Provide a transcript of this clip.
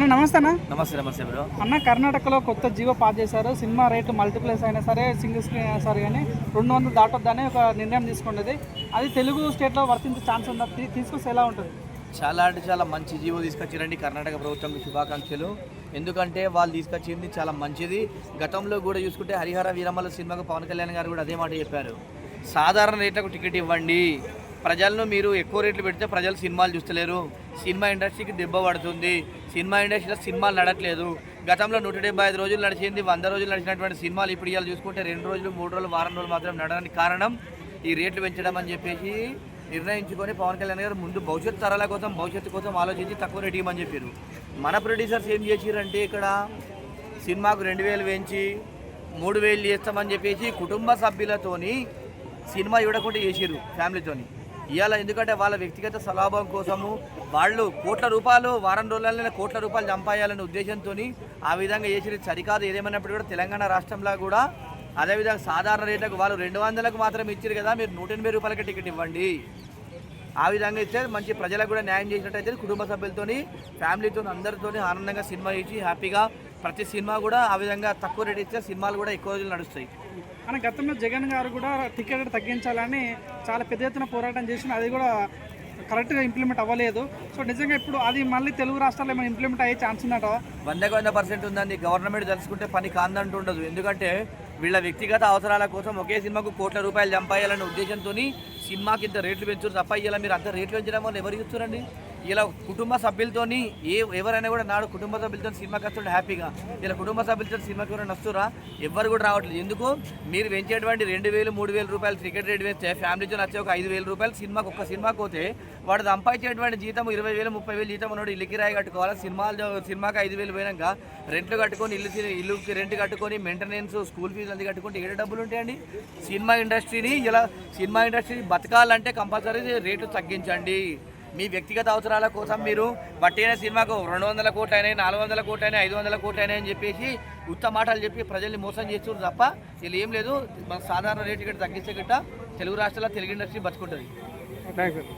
అన్న నమస్తే అన్న. నమస్తే నమస్తే బ్రో. అన్న కర్ణాటకలో కొత్త జీవో పాస్ చేశారు. సినిమా రేటు మల్టీప్లెక్స్ అయినా సరే సింగిల్ స్క్రీన్ అయినా సరే కానీ రెండు వందలు దాటొద్దని ఒక నిర్ణయం తీసుకున్నది అది తెలుగు స్టేట్లో వర్తించే ఛాన్స్ ఉందా? తీసుకొస్తే ఎలా ఉంటుంది? చాలా అంటే చాలా మంచి జీవో తీసుకొచ్చారండి కర్ణాటక ప్రభుత్వంకి శుభాకాంక్షలు. ఎందుకంటే వాళ్ళు తీసుకొచ్చింది చాలా మంచిది. గతంలో కూడా చూసుకుంటే హరిహర వీరమల సినిమాకు పవన్ కళ్యాణ్ గారు కూడా అదే మాట చెప్పారు. సాధారణ రేట్లకు టికెట్ ఇవ్వండి. ప్రజలను మీరు ఎక్కువ రేట్లు పెడితే ప్రజలు సినిమాలు చూస్తలేరు. సినిమా ఇండస్ట్రీకి దెబ్బ పడుతుంది. సినిమా ఇండస్ట్రీలో సినిమాలు నడట్లేదు. గతంలో నూట డెబ్బై ఐదు రోజులు నడిచింది వంద రోజులు నడిచినటువంటి సినిమాలు ఇప్పుడు ఇవాళ చూసుకుంటే రెండు రోజులు మూడు రోజులు వారం రోజులు మాత్రం నడడానికి కారణం ఈ రేట్లు పెంచడం అని చెప్పేసి నిర్ణయించుకొని పవన్ కళ్యాణ్ గారు ముందు భవిష్యత్తు తరాల కోసం భవిష్యత్తు కోసం ఆలోచించి తక్కువ రేట్ ఇవ్వమని చెప్పారు. మన ప్రొడ్యూసర్స్ ఏం చేసిరంటే ఇక్కడ సినిమాకు రెండు వేలు వేయించి మూడు వేలు చేస్తామని చెప్పేసి కుటుంబ సభ్యులతోని సినిమా ఇవ్వకుండా చేసిర్రు ఫ్యామిలీతోని. ఇవాళ ఎందుకంటే వాళ్ళ వ్యక్తిగత స్వలాభం కోసము వాళ్ళు కోట్ల రూపాయలు వారం రోజులనే కోట్ల రూపాయలు చంపాయాలనే ఉద్దేశంతో ఆ విధంగా చేసిరు సరికాదు ఏదేమైనప్పుడు కూడా తెలంగాణ రాష్ట్రంలో కూడా అదేవిధంగా సాధారణ రేట్లకు వాళ్ళు రెండు వందలకు మాత్రం ఇచ్చారు కదా మీరు నూట ఎనభై రూపాయలకి టికెట్ ఇవ్వండి. ఆ విధంగా ఇస్తే మంచి ప్రజలకు కూడా న్యాయం చేసినట్టయితే కుటుంబ సభ్యులతోని ఫ్యామిలీతో అందరితోని ఆనందంగా సినిమా ఇచ్చి హ్యాపీగా ప్రతి సినిమా కూడా ఆ విధంగా తక్కువ రేట్ ఇస్తే సినిమాలు కూడా ఎక్కువ రోజులు నడుస్తాయి. అని గతంలో జగన్ గారు కూడా టికెట్ తగ్గించాలని చాలా పెద్ద ఎత్తున పోరాటం చేసిన అది కూడా కరెక్ట్గా ఇంప్లిమెంట్ అవ్వలేదు. సో నిజంగా ఇప్పుడు అది మళ్ళీ తెలుగు రాష్ట్రాల్లో ఏమైనా ఇంప్లిమెంట్ అయ్యే ఛాన్స్ ఉన్నట వందకు వంద పర్సెంట్ ఉందండి. గవర్నమెంట్ తెలుసుకుంటే పని కాందంటూ ఉండదు. ఎందుకంటే వీళ్ళ వ్యక్తిగత అవసరాల కోసం ఒకే సినిమాకు కోట్ల రూపాయలు చంపాయాలనే ఉద్దేశంతో సినిమాకి ఇంత రేట్లు పెంచు తప్ప ఇలా మీరు అంత రేట్లు పెంచడం వల్ల ఎవరు ఇస్తున్నారండి ఇలా కుటుంబ సభ్యులతోని ఏ ఎవరైనా కూడా నాడు కుటుంబ సభ్యులతో సినిమాకి వస్తుంటే హ్యాపీగా. ఇలా కుటుంబ సభ్యులతో సినిమాకి ఎవరైనా వస్తురా ఎవ్వరు కూడా రావట్లేదు. ఎందుకు? మీరు పెంచేటువంటి రెండు వేలు మూడు వేల రూపాయలు టికెట్ రేట్ వేస్తే ఫ్యామిలీతో వచ్చే ఒక ఐదు వేల రూపాయలు సినిమాకి ఒక్క సినిమాకి పోతే వాడు సంపాదించేటువంటి జీతం ఇరవై వేలు ముప్పై వేలు జీతం ఉన్నాడు ఇల్లు కిరాయి కట్టుకోవాలి? సినిమాలు సినిమాకి ఐదు వేలు పోయినాక రెంట్లు కట్టుకొని ఇల్లు ఇల్లుకి రెంట్ కట్టుకొని మెయింటెనెన్స్ స్కూల్ ఫీజు అది కట్టుకుంటే ఏడు డబ్బులు ఉంటాయండి సినిమా ఇండస్ట్రీని ఇలా సినిమా ఇండస్ట్రీ బతకాలంటే కంపల్సరీ రేటు తగ్గించండి. మీ వ్యక్తిగత అవసరాల కోసం మీరు బట్టైన సినిమాకు రెండు వందల కోట్లు అయినాయి నాలుగు వందల కోట్లు అయినాయి ఐదు వందల కోట్లు అయినాయి అని చెప్పేసి ఉత్తమ మాటలు చెప్పి ప్రజల్ని మోసం చేస్తున్నారు తప్ప వీళ్ళు ఏం లేదు. మన సాధారణ రేటు ఇక్కడ తగ్గించే గిట్ట తెలుగు రాష్ట్రాల తెలుగు ఇండస్ట్రీ బతుకుంటుంది. Thank you